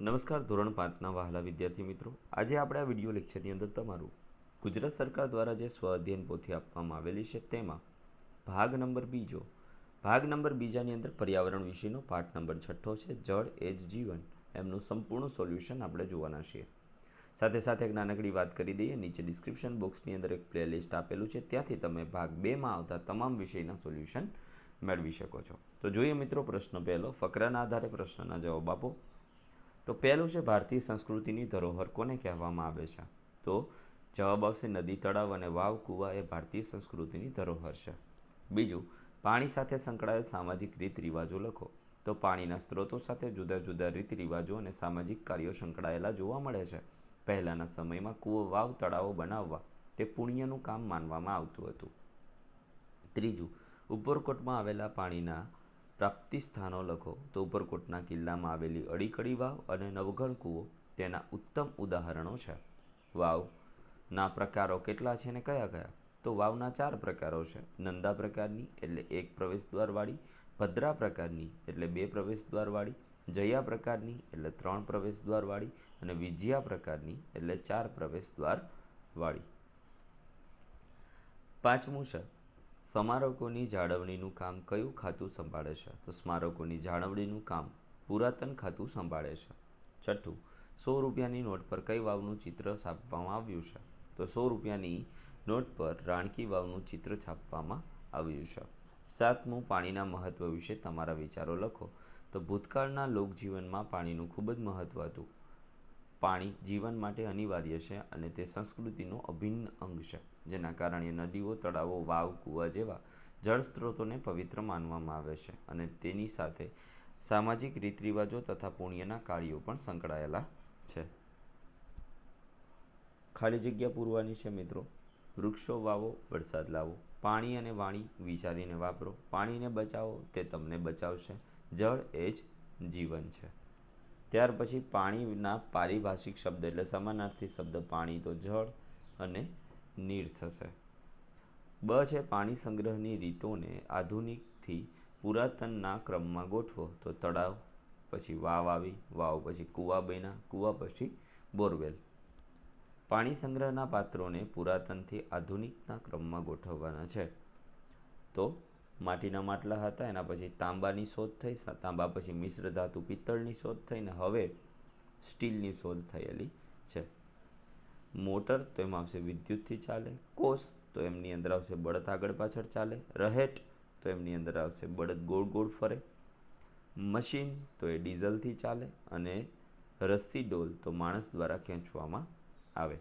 નમસ્કાર, ધોરણ પાંચના વહાલા વિદ્યાર્થી મિત્રો. આજે આપણે આ વીડિયો લેક્ચરની અંદર તમારું ગુજરાત સરકાર દ્વારા જે સ્વ અધ્યયન પોથી આપવામાં આવેલી છે તેમાં ભાગ નંબર બીજો. ભાગ નંબર બીજાની અંદર પર્યાવરણ વિષયનો પાઠ નંબર છઠ્ઠો છે, જળ એ જ જીવન. એમનું સંપૂર્ણ સોલ્યુશન આપણે જોવાના છીએ. સાથે સાથે એક નાનકડી વાત કરી દઈએ, નીચે ડિસ્ક્રિપ્શન બોક્સની અંદર એક પ્લેલિસ્ટ આપેલું છે, ત્યાંથી તમે ભાગ બેમાં આવતા તમામ વિષયના સોલ્યુશન મેળવી શકો છો. તો જોઈએ મિત્રો પ્રશ્ન પહેલો, ફકરાના આધારે પ્રશ્નના જવાબ આપો. તો પહેલું છે ભારતીય સંસ્કૃતિની ધરોહર, કોને કહેવામાં આવે છે? તો જવાબ આવશે નદી તળાવ અને વાવ, કૂવા એ ભારતીય સંસ્કૃતિની ધરોહર છે. બીજું, પાણી સાથે સંકળાયેલ સામાજિક રીત રિવાજો લખો. તો પાણીના સ્ત્રોતો સાથે જુદા જુદા રીત રિવાજો અને સામાજિક કાર્યો સંકળાયેલા જોવા મળે છે. પહેલાંના સમયમાં કૂવો, વાવ, તળાવો બનાવવા, તે પુણ્યનું કામ માનવામાં આવતું હતું. ત્રીજું, ઉપરકોટમાં આવેલા પાણીના પ્રાપ્તિ સ્થાનો લખો. તો ઉપરકોટના કિલ્લામાં આવેલી અડીકડી વાવ અને નવઘણ કૂવો તેના ઉત્તમ ઉદાહરણો છે. વાવના પ્રકારો કેટલા છે ને કયા કયા? તો વાવના ચાર પ્રકારો છે. નંદા પ્રકારની, એટલે એક પ્રવેશદ્વારવાળી, ભદ્રા પ્રકારની, એટલે બે પ્રવેશદ્વારવાળી, જયા પ્રકારની, એટલે ત્રણ પ્રવેશદ્વારવાળી અને વિજયા પ્રકારની, એટલે ચાર પ્રવેશદ્વારવાળી. પાંચમું છે. સ્મારકોની જાળવણીનું કામ કયું ખાતું સંભાળે છે? તો સ્મારકોની જાળવણીનું કામ પુરાતન ખાતું સંભાળે છે. છઠ્ઠું, સો રૂપિયાની નોટ પર કઈ વાવનું ચિત્ર છાપવામાં આવ્યું છે? તો સો રૂપિયાની નોટ પર રાણકી વાવનું ચિત્ર છાપવામાં આવ્યું છે. સાતમું, પાણીના મહત્ત્વ વિશે તમારા વિચારો લખો. તો ભૂતકાળના લોકજીવનમાં પાણીનું ખૂબ જ મહત્ત્વ હતું. પાણી જીવન માટે અનિવાર્ય છે અને તે સંસ્કૃતિનો અભિન્ન અંગ છે, જેના કારણે નદીઓ, તળાવો, વાવ, કૂવા જેવા જળ સ્ત્રોતોને પવિત્ર માનવામાં આવે છે અને તેની સાથે સામાજિક રીત રિવાજો તથા પુણ્યના કાર્યો પણ સંકળાયેલા છે. ખાલી જગ્યા પૂરવાની છે મિત્રો. વૃક્ષો વાવો, વરસાદ લાવો, પાણી અને વાણી વિચારીને વાપરો. પાણીને બચાવો, તે તમને બચાવશે. જળ એ જ જીવન છે. ત્યાર પછી પાણીના પારિભાષિક શબ્દ એટલે સમાનાર્થી શબ્દ પાણી તો જળ અને નીર થશે. બ છે પાણી સંગ્રહની રીતોને આધુનિકથી પુરાતનના ક્રમમાં ગોઠવો. તો તળાવ, પછી વાવ આવી, વાવ પછી કૂવા બન્યા, કૂવા પછી બોરવેલ. પાણી સંગ્રહના પાત્રોને પુરાતનથી આધુનિકના ક્રમમાં ગોઠવવાના છે. તો માટીના માટલા હતા, એના પછી તાંબાની શોધ થઈ તાંબા પછી મિશ્ર ધાતુ પિત્તળની શોધ થઈને હવે સ્ટીલની શોધ થયેલી છે. મોટર તો એમાં આવશે વિદ્યુતથી ચાલે, કોષ તો એમની અંદર આવશે બળદ આગળ પાછળ ચાલે રહેટ તો એમની અંદર આવશે બળદ ગોળ ગોળ ફરે, મશીન તો એ ડીઝલથી ચાલે અને રસ્સી ડોલ તો માણસ દ્વારા ખેંચવામાં આવે.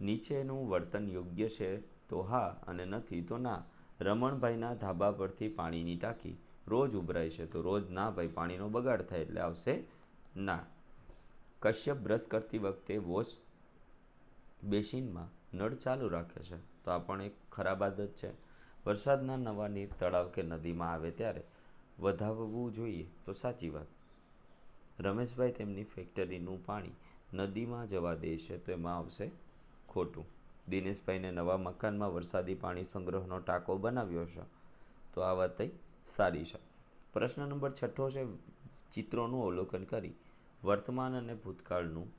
નીચેનું વર્તન યોગ્ય છે તો હા અને નથી તો ના. રમણભાઈના ધાબા પરથી પાણીની ટાંકી રોજ ઉભરાય છે તો રોજ ના ભાઈ, પાણીનો બગાડ થાય એટલે આવશે ના. કશ્યપ બ્રશ કરતી વખતે વોશ બેસિનમાં નળ ચાલુ રાખે છે. તો આ પણ એક ખરાબ આદત છે. વરસાદના નવા નીર, તળાવ કે નદીમાં આવે ત્યારે વધાવવું જોઈએ તો સાચી વાત. રમેશભાઈ તેમની ફેક્ટરીનું પાણી નદીમાં જવા દે છે તો એમાં આવશે ખોટું. દિનેશભાઈને નવા મકાનમાં વરસાદી પાણી સંગ્રહનો ટાંકો બનાવ્યો છે. તો આ વાત સારી છે. પ્રશ્ન નંબર છઠ્ઠો છે, ચિત્રોનું અવલોકન કરી વર્તમાન અને ભૂતકાળનું,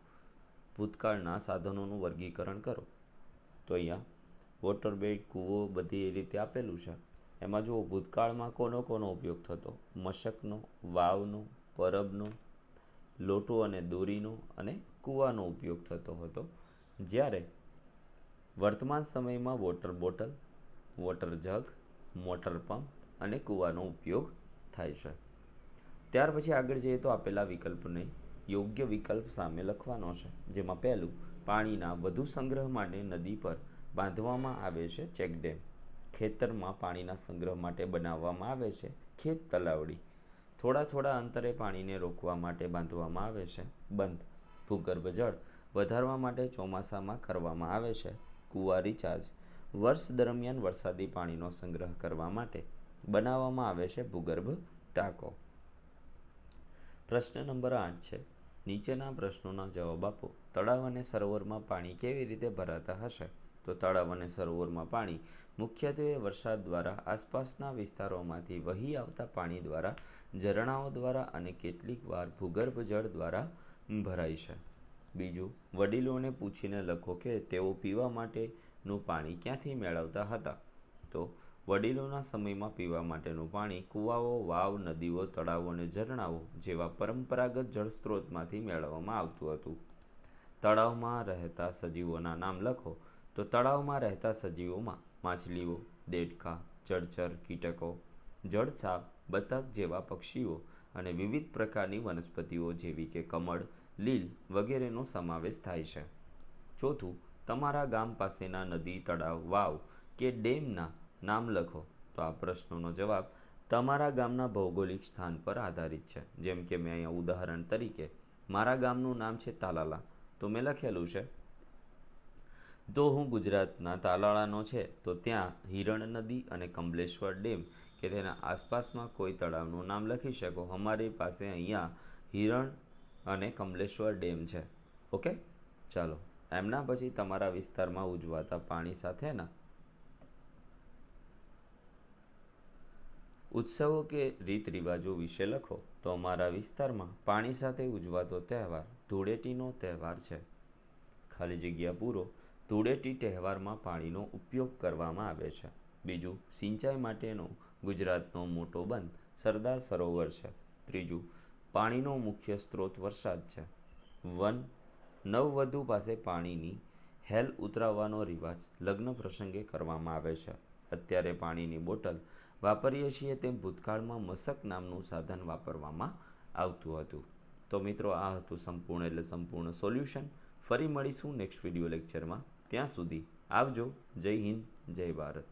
ભૂતકાળના સાધનોનું વર્ગીકરણ કરો. તો અહીંયા, વોટર બેગ કૂવો, બધી એ રીતે આપેલું છે. એમાં જુઓ, ભૂતકાળમાં કોનો કોનો ઉપયોગ થતો? મશકનો, વાવનો, પરબનો, લોટો અને દોરીનો અને કૂવાનો ઉપયોગ થતો હતો. જ્યારે વર્તમાન સમયમાં water bottle, water jug, motor pump અને કૂવાનો ઉપયોગ થાય છે. ત્યાર પછી આગળ જઈએ તો આપેલા વિકલ્પને યોગ્ય વિકલ્પ સામે લખવાનો છે, જેમાં પહેલું, પાણીના વધુ સંગ્રહ માટે નદી પર બાંધવામાં આવે છે ચેકડેમ. ખેતરમાં પાણીના સંગ્રહ માટે બનાવવામાં આવે છે ખેત તલાવડી. થોડા થોડા અંતરે પાણીને રોકવા માટે બાંધવામાં આવે છે. બંધ. ભૂગર્ભ જળ વધારવા માટે ચોમાસામાં કરવામાં આવે છે. કૂવા રિચાર્જ વર્ષ દરમિયાન વરસાદી પાણીનો સંગ્રહ કરવા માટે બનાવવામાં આવે છે ભૂગર્ભ ટાંકો. પ્રશ્ન નંબર આઠ છે, નીચેના પ્રશ્નોના જવાબ આપો. તળાવ અને સરોવરમાં પાણી કેવી રીતે ભરાતા હશે? તો તળાવ અને સરોવરમાં પાણી મુખ્યત્વે વરસાદ દ્વારા આસપાસના વિસ્તારોમાંથી વહી આવતા પાણી દ્વારા, ઝરણાઓ દ્વારા અને કેટલીક વાર ભૂગર્ભ જળ દ્વારા ભરાય છે. બીજું, વડીલોને પૂછીને લખો કે તેઓ પીવા માટેનું પાણી ક્યાંથી મેળવતા હતા? તો, વડીલોના સમયમાં પીવા માટેનું પાણી કૂવાઓ, વાવ, નદીઓ, તળાવો અને ઝરણાઓ જેવા પરંપરાગત જળ સ્ત્રોતમાંથી મેળવવામાં આવતું હતું. તળાવમાં રહેતા સજીવોના નામ લખો. તો તળાવમાં રહેતા સજીવોમાં માછલીઓ, દેડકા, જળચર, કીટકો જળસાપ બતક જેવા પક્ષીઓ અને વિવિધ પ્રકારની વનસ્પતિઓ જેવી કે કમળ લીલ વગેરેનો સમાવેશ થાય છે. ચોથું, તમારા ગામ પાસેના નદી, તળાવ, વાવ કે ડેમના નામ લખો. તો આ પ્રશ્નોનો જવાબ તમારા ગામના ભૌગોલિક સ્થાન પર આધારિત છે. જેમ કે મેં અહીંયા ઉદાહરણ તરીકે, મારા ગામનું નામ છે તાલાલા. તો મેં લખેલું છે તો હું ગુજરાતના તાલાળાનો છે, તો ત્યાં હિરણ નદી અને કમલેશ્વર ડેમ કે તેના આસપાસમાં કોઈ તળાવનું નામ લખી શકો? અમારી પાસે અહીંયા હિરણ અને કમલેશ્વર ડેમ છે. ઓકે? ચાલો. એમના પછી તમારા વિસ્તારમાં ઉજવાતા પાણી સાથેના ઉત્સવો કે રીત રિવાજો વિશે લખો તો અમારા વિસ્તારમાં પાણી સાથે ઉજવાતો તહેવાર ધૂળેટીનો તહેવાર છે. ખાલી જગ્યા પૂરો ધૂળેટી તહેવારમાં પાણીનો ઉપયોગ કરવામાં આવે છે. બીજું સિંચાઈ માટેનો ગુજરાતનો મોટો બંધ સરદાર સરોવર છે. ત્રીજું પાણીનો મુખ્ય સ્ત્રોત વરસાદ છે. વન નવવધુ પાસે પાણીની હેલ ઉતરાવવાનો રિવાજ લગ્ન પ્રસંગે કરવામાં આવે છે. અત્યારે પાણીની બોટલ વાપરીએ છીએ તેમ ભૂતકાળમાં મશક નામનું સાધન વાપરવામાં આવતું હતું. તો મિત્રો, આ હતું સંપૂર્ણ એટલે સંપૂર્ણ સોલ્યુશન. ફરી મળીશું નેક્સ્ટ વીડિયો લેક્ચરમાં. ત્યાં સુધી આવજો. જય હિન્દ, જય ભારત.